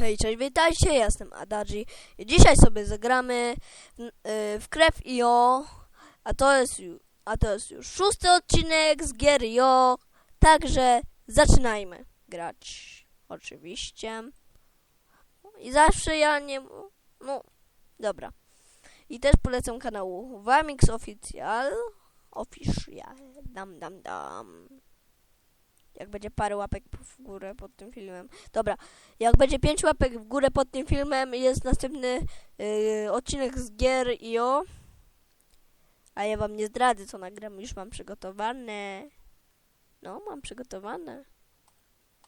Hej, cześć, witajcie, ja jestem Adadzi i dzisiaj sobie zagramy w, y, w Krew IO, a to jest a to jest już szósty odcinek z gier także zaczynajmy grać, oczywiście. I zawsze ja nie, no, dobra. I też polecam kanału Wamix Official, Official, dam, dam, dam. Jak będzie parę łapek w górę pod tym filmem. Dobra, jak będzie 5 łapek w górę pod tym filmem, jest następny yy, odcinek z gier IO. A ja wam nie zdradzę, co nagram. Już mam przygotowane. No, mam przygotowane.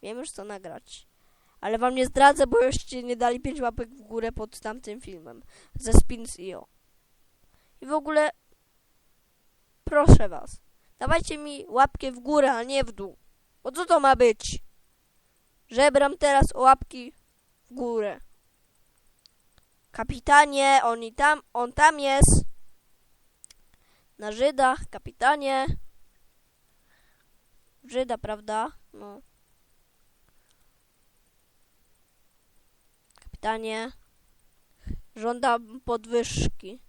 Wiem już, co nagrać. Ale wam nie zdradzę, bo jeszcze nie dali 5 łapek w górę pod tamtym filmem. Ze Spins IO. I w ogóle... Proszę was. Dawajcie mi łapkę w górę, a nie w dół. Bo co to ma być? Żebram teraz o łapki w górę. Kapitanie, oni tam, on tam jest. Na Żydach, kapitanie. Żyda, prawda? No. Kapitanie. Żądam podwyżki.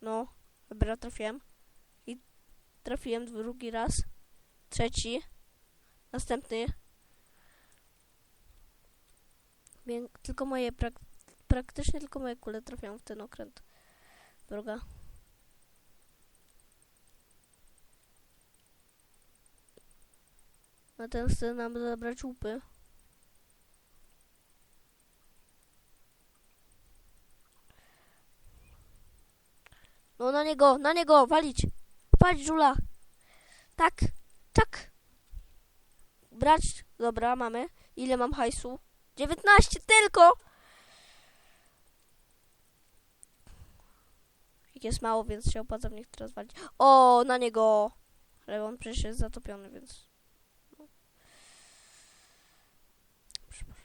No, dobra, trafiłem. I trafiłem drugi raz. Trzeci. Następny. Mię- Tylko moje, prak praktycznie tylko moje kule trafiają w ten okręt. Droga. A ten chce nam zabrać łupy. No na niego, na niego, walić. Walić żula. Tak, tak. Brać, dobra, mamy. Ile mam hajsu? 19 tylko! Jak jest mało, więc się opłaca w nich teraz walić. O, na niego! Ale on przecież jest zatopiony, więc... No,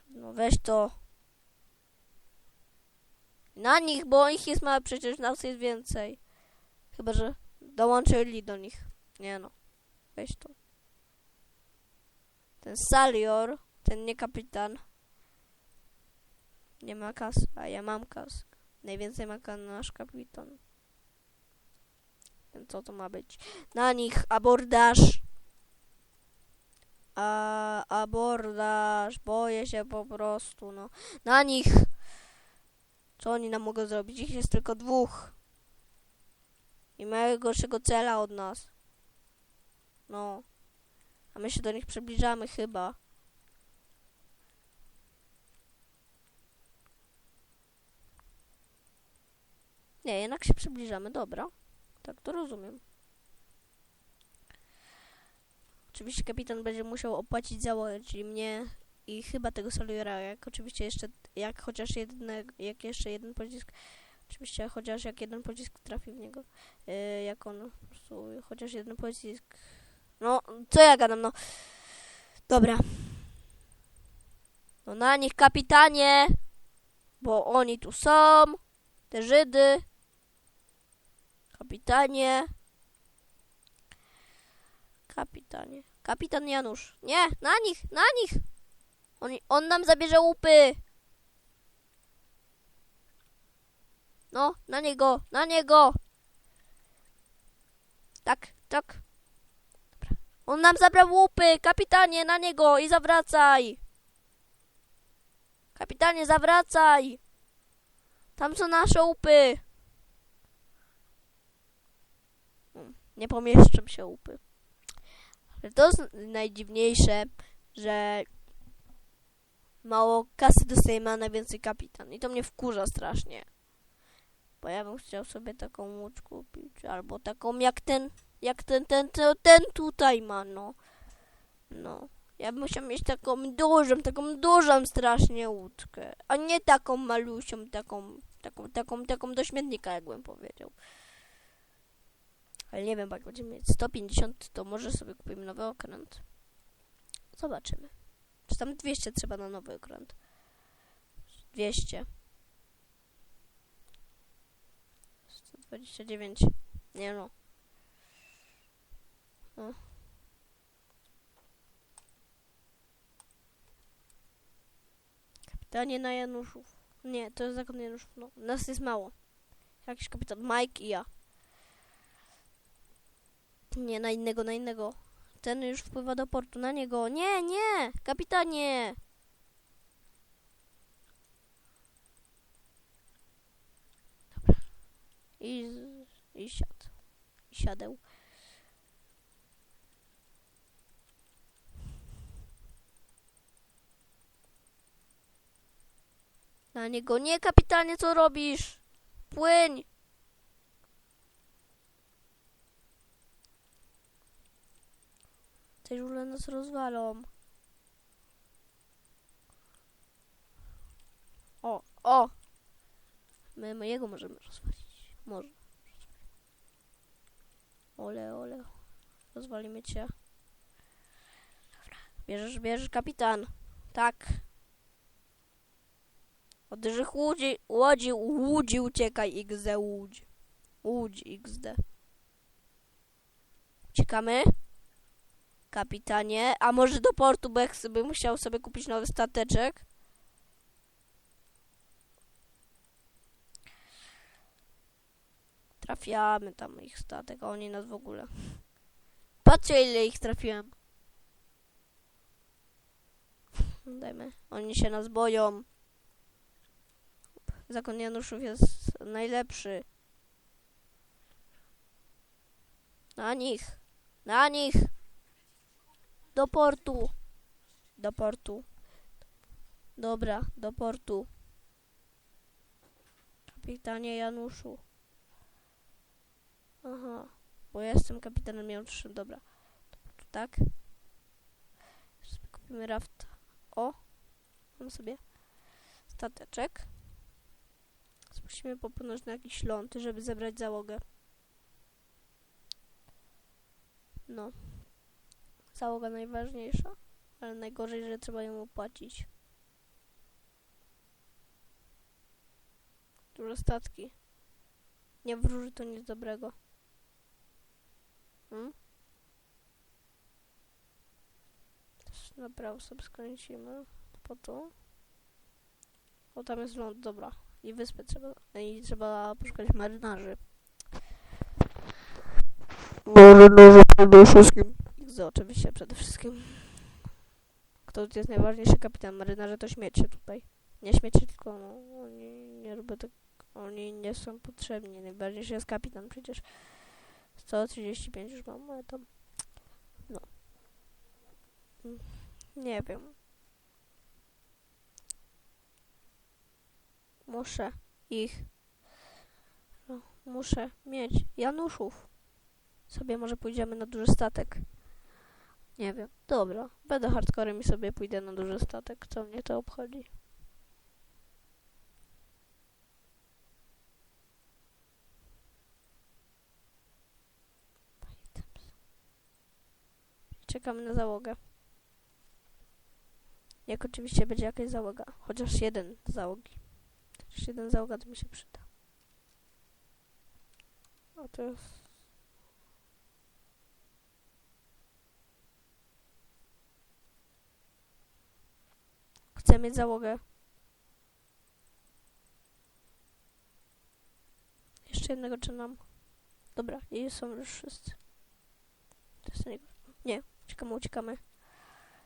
no weź to. Na nich, bo ich jest mało, przecież nas jest więcej. Chyba, że dołączyli do nich. Nie no. Weź to. Ten Salior, ten nie kapitan. Nie ma kas, a ja mam kas. Najwięcej ma nasz kapitan. Co to ma być? Na nich abordaż. A, abordaż. Boję się po prostu, no. Na nich. Co oni nam mogą zrobić? Ich jest tylko dwóch. I mają gorszego cela od nas. No. A my się do nich przybliżamy chyba. Nie, jednak się przybliżamy, dobra. Tak, to rozumiem. Oczywiście kapitan będzie musiał opłacić załogę, mnie i chyba tego Saliora, jak oczywiście jeszcze, jak chociaż jeden, jak jeszcze jeden pocisk, oczywiście chociaż jak jeden pocisk trafi w niego, yy, jak on po prostu, chociaż jeden pocisk, no, co ja gadam, no. Dobra. No na nich kapitanie, bo oni tu są, te Żydy. Kapitanie. Kapitanie. Kapitan Janusz. Nie, na nich, na nich. On, on nam zabierze łupy. No, na niego, na niego. Tak, tak. Dobra. On nam zabrał łupy. Kapitanie, na niego i zawracaj. Kapitanie, zawracaj. Tam są nasze łupy. Hmm, Nie pomieszczą się łupy. Ale to jest najdziwniejsze, że mało kasy dostajemy, a najwięcej kapitan. I to mnie wkurza strasznie. Bo ja bym chciał sobie taką łódź kupić. Albo taką jak ten, jak ten, ten, ten, ten tutaj ma, no. No. Ja bym musiał mieć taką dużą, taką dużą strasznie łódkę. A nie taką malusią, taką, taką, taką, taką do śmietnika, jakbym powiedział. Ale nie wiem, jak będziemy mieć 150, to może sobie kupimy nowy okręt. Zobaczymy. Czy tam 200 trzeba na nowy okręt? 200. 29. Nie no. no. Kapitanie na Januszów. Nie, to jest zakon Januszów. No. Nas jest mało. Jakiś kapitan Mike i ja. Nie, na innego, na innego. Ten już wpływa do portu. Na niego. Nie, nie! Kapitanie! I, i siadł. I siadeł. Na niego. Nie, kapitanie, co robisz? Płyń! Te żule nas rozwalą. O, o! My mojego możemy rozwalić. Może. Ole, ole. Rozwalimy cię. Dobra. Bierzesz, bierzesz kapitan. Tak. Od dużych łodzi, łodzi, uciekaj XD łódź. Łódź XD. Uciekamy? Kapitanie, a może do portu, bo sobie musiał sobie kupić nowy stateczek? Trafiamy tam ich statek, a oni nas w ogóle. Patrzcie ile ich trafiłem. Dajmy. Oni się nas boją. Zakon Januszów jest najlepszy. Na nich. Na nich. Do portu. Do portu. Dobra, do portu. Kapitanie Januszu. Aha, bo ja jestem kapitanem Januszem, dobra. Tak? Kupimy raft. O, mam sobie stateczek. Musimy popłynąć na jakiś ląd, żeby zebrać załogę. No. Załoga najważniejsza, ale najgorzej, że trzeba ją opłacić. Duże statki. Nie wróży to nic dobrego. Hmm? Też na sobie skręcimy. Po to. O, tam jest ląd, dobra. I wyspę trzeba, i trzeba poszukać marynarzy. Marynarze przede wszystkim. XD oczywiście przede wszystkim. Kto tu jest najważniejszy kapitan marynarze to śmiecie tutaj. Nie śmiecie, tylko no, oni nie robią tak, oni nie są potrzebni. Najważniejszy jest kapitan przecież. 135 już mam, ale tam, no. Nie wiem. Muszę ich, no, muszę mieć Januszów. Sobie może pójdziemy na duży statek. Nie wiem. Dobra. Będę hardcorem i sobie pójdę na duży statek. Co mnie to obchodzi? Czekamy na załogę. Jak oczywiście będzie jakaś załoga. Chociaż jeden załogi. Chociaż jeden załoga to mi się przyda. A to jest... Chcę mieć załogę. Jeszcze jednego czynam. Dobra, i są już wszyscy. To jest niego. Nie, uciekamy, uciekamy.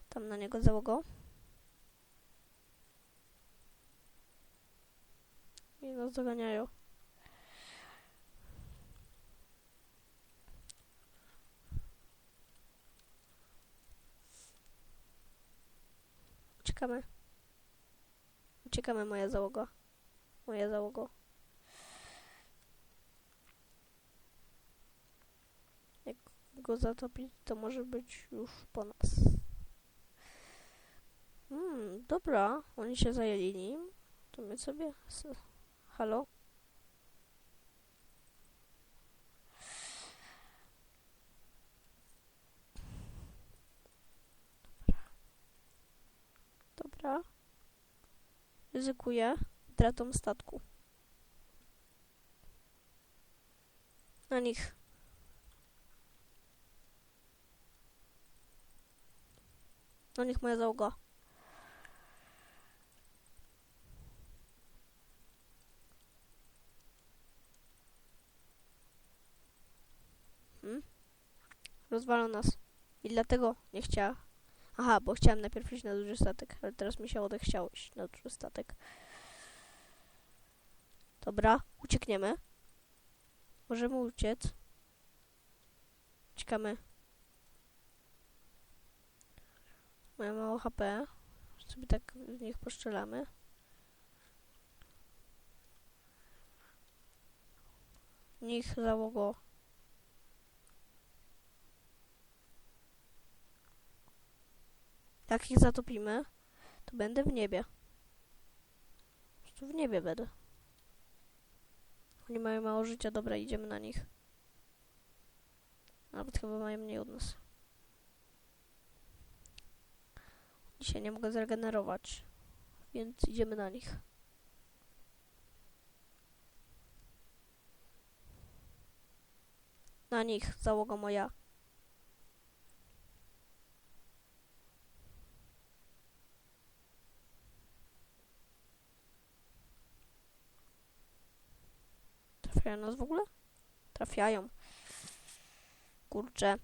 Tam na niego załogą. I nas doganiają. Uciekamy. Uciekamy, moja załoga. Moja załoga. Jak go zatopić, to może być już po nas. Hmm, dobra. Oni się zajęli nim. To my sobie... Halo? Dobra. Ryzykuję utratą statku. Na nich. No niech moja załoga. Hmm? Rozwalał nas. I dlatego nie chciała. Aha, bo chciałem najpierw iść na duży statek, ale teraz mi się odechciało iść na duży statek. Dobra, uciekniemy. Możemy uciec. Uciekamy. Mamy mało HP. Sobie tak w nich poszczelamy. Niech załogo. Jak ich zatopimy, to będę w niebie. W niebie będę. Oni mają mało życia, dobra, idziemy na nich. Nawet chyba mają mniej od nas. Dzisiaj nie mogę zregenerować, więc idziemy na nich. Na nich, załoga moja. Trafiają nas w ogóle? Trafiają. Kurczę.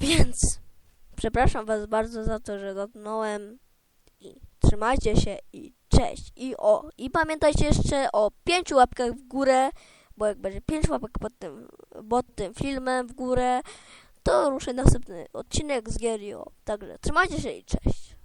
Więc przepraszam Was bardzo za to, że dotknąłem i trzymajcie się i cześć. I o, i pamiętajcie jeszcze o pięciu łapkach w górę, bo jak będzie pięć łapek pod tym, pod tym filmem w górę, to ruszę następny odcinek z Gerio. Także trzymajcie się i cześć.